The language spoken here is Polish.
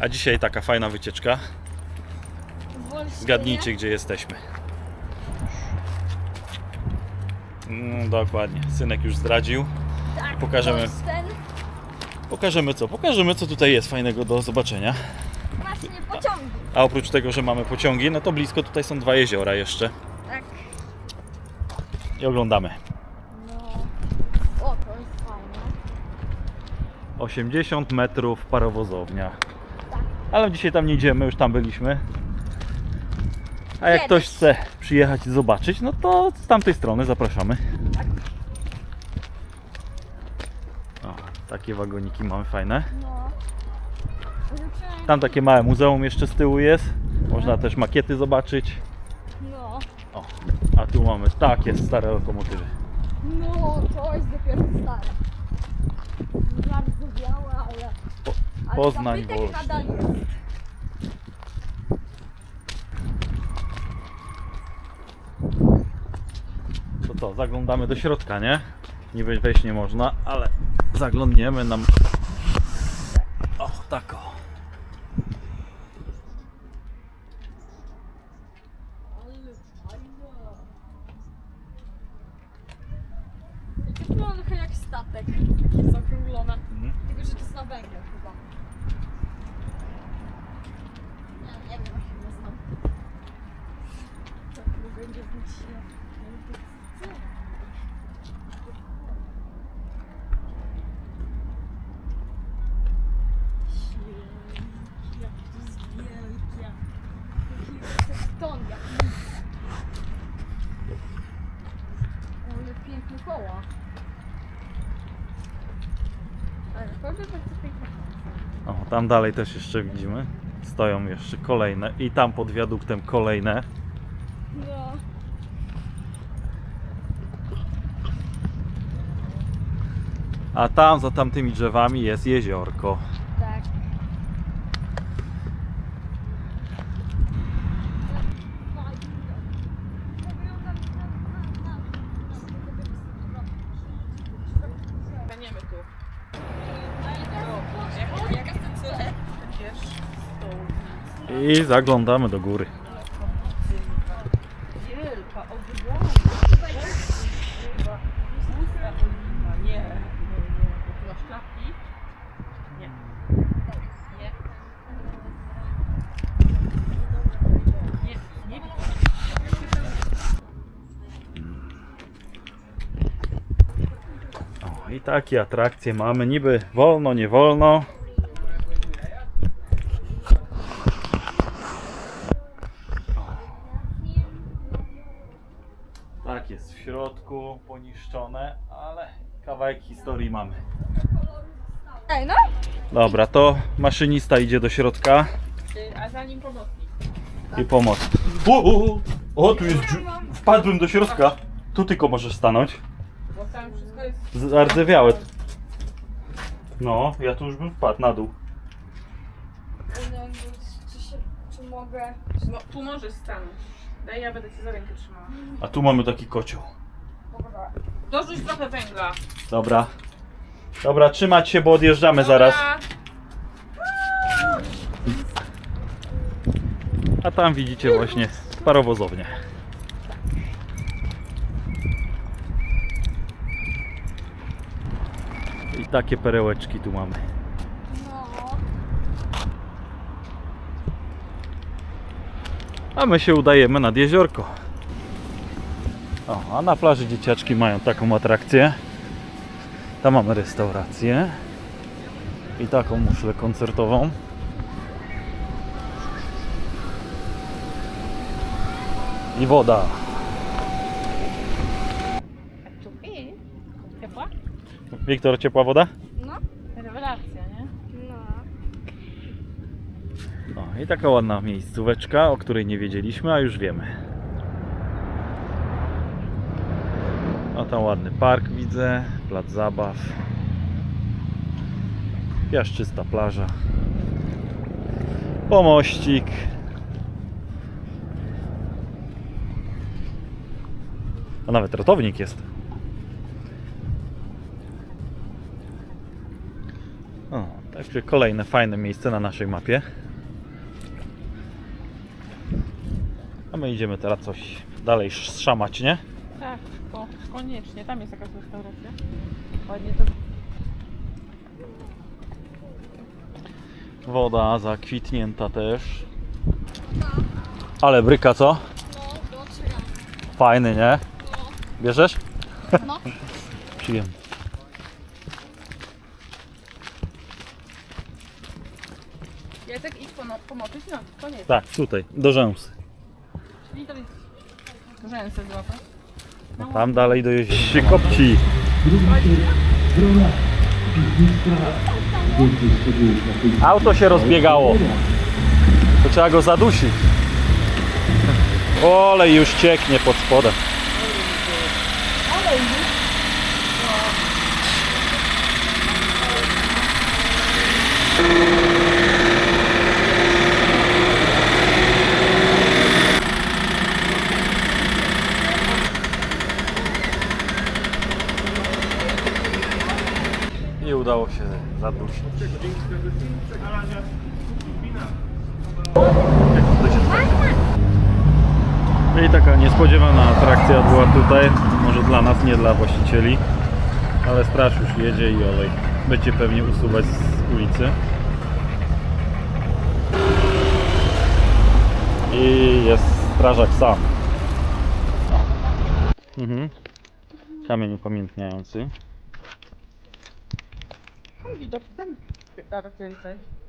A dzisiaj taka fajna wycieczka. Zgadnijcie, gdzie jesteśmy. Mm, dokładnie. Synek już zdradził. Tak, Pokażemy. Pokażemy co? Pokażemy co tutaj jest fajnego do zobaczenia. właśnie pociągi. A oprócz tego, że mamy pociągi, no to blisko tutaj są dwa jeziora jeszcze. Tak. I oglądamy. No. O, to jest fajne. 80 metrów parowozownia. Ale dzisiaj tam nie idziemy, już tam byliśmy. A jak Kiedyś. ktoś chce przyjechać i zobaczyć, no to z tamtej strony zapraszamy. O, takie wagoniki mamy fajne. No. Tam takie małe muzeum jeszcze z tyłu jest. Można też makiety zobaczyć. No. O, a tu mamy takie stare lokomotywy. No, to jest dopiero stare. Bardzo białe, ale... Po- ale Poznań, Wolsztyn. To co, zaglądamy do środka, nie? Niby wejść nie można, ale zaglądniemy nam. O, tak o. To wygląda trochę jak statek. Zaokrąglone. Mhm. Tylko, że to jest na węgiel chyba. Nie, nie wiem, jak nie znam. Tak mogę nie być jak... Jak to jest wielkie. Jaki ton jak nic. Ale piękne koła. Ale naprawdę bardzo piękne koła. O, tam dalej też jeszcze widzimy. Stoją jeszcze kolejne i tam pod wiaduktem kolejne. No. A tam za tamtymi drzewami jest jeziorko. Tak. Staniemy tu. Jak, jak jest ten Wiesz, stoł. I zaglądamy do góry. Wielka, ogromna. Chyba Pusta oliwa. Nie, nie, nie. Bo tu masz klapki. Nie. Nie. Nie, nie widzę. O, I takie atrakcje mamy. Niby wolno, nie wolno. Tak jest w środku, poniszczone, ale kawałek historii mamy. Ej, no. Dobra, to maszynista idzie do środka Y, A za nim pomocnik. i pomoc. O, o, o, o, tu jest dziu- Wpadłem do środka. Tu tylko możesz stanąć. Bo tam wszystko jest... Zardzewiałe. No, ja tu już bym wpadł na dół. Czy, się, czy mogę... No, tu możesz stanąć. Daj, ja będę cię za rękę trzymała. A tu mamy taki kocioł. Dorzuć trochę węgla. Dobra. Dobra, trzymać się, bo odjeżdżamy zaraz. A tam widzicie właśnie parowozownię. I takie perełeczki tu mamy. A my się udajemy nad jeziorko. O, a na plaży dzieciaczki mają taką atrakcję. Tam mamy restaurację. I taką muszlę koncertową. I woda. Ciepła? Wiktor, ciepła woda? No. Rewelacja, nie? No. No i taka ładna miejscóweczka, o której nie wiedzieliśmy, a już wiemy. A tam ładny park widzę, plac zabaw. Piaszczysta plaża. Pomościk. A nawet ratownik jest. O, Także kolejne fajne miejsce na naszej mapie. A my idziemy teraz coś dalej szamać, nie? Tak, to koniecznie. Tam jest jakaś restauracja. Ładnie to Woda zakwitnięta też. Ale bryka co? No. Fajny, nie? Bierzesz? No. Przyjemny. Jacek, idź pomo- pomoczyć, no, koniec. Tak, tutaj, do rzęsy. Czyli to jest rzęsy złapać. No tam dalej dojeździ się kopci. Auto się rozbiegało. To trzeba go zadusić. Olej już cieknie pod spodem. I udało się zadusić. No i taka niespodziewana atrakcja była tutaj. Może dla nas, nie dla właścicieli. Ale straż już jedzie i olej będzie pewnie usuwać z ulicy. I jest strażak sam. Mhm. Kamień upamiętniający. Widok tam. Teraz więcej.